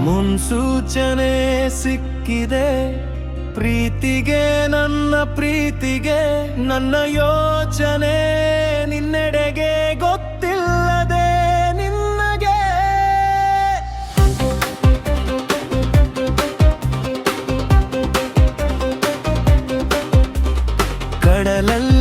ಮುನ್ಸೂಚನೆ ಸಿಕ್ಕಿದೆ. ಪ್ರೀತಿಗೆ ನನ್ನ ಪ್ರೀತಿಗೆ ನನ್ನ ಯೋಚನೆ ನಿನ್ನೆಡೆಗೆ ಗೊತ್ತಿಲ್ಲದೆ ನಿನ್ನಗೆ. ಕಡಲಲ್ಲಿ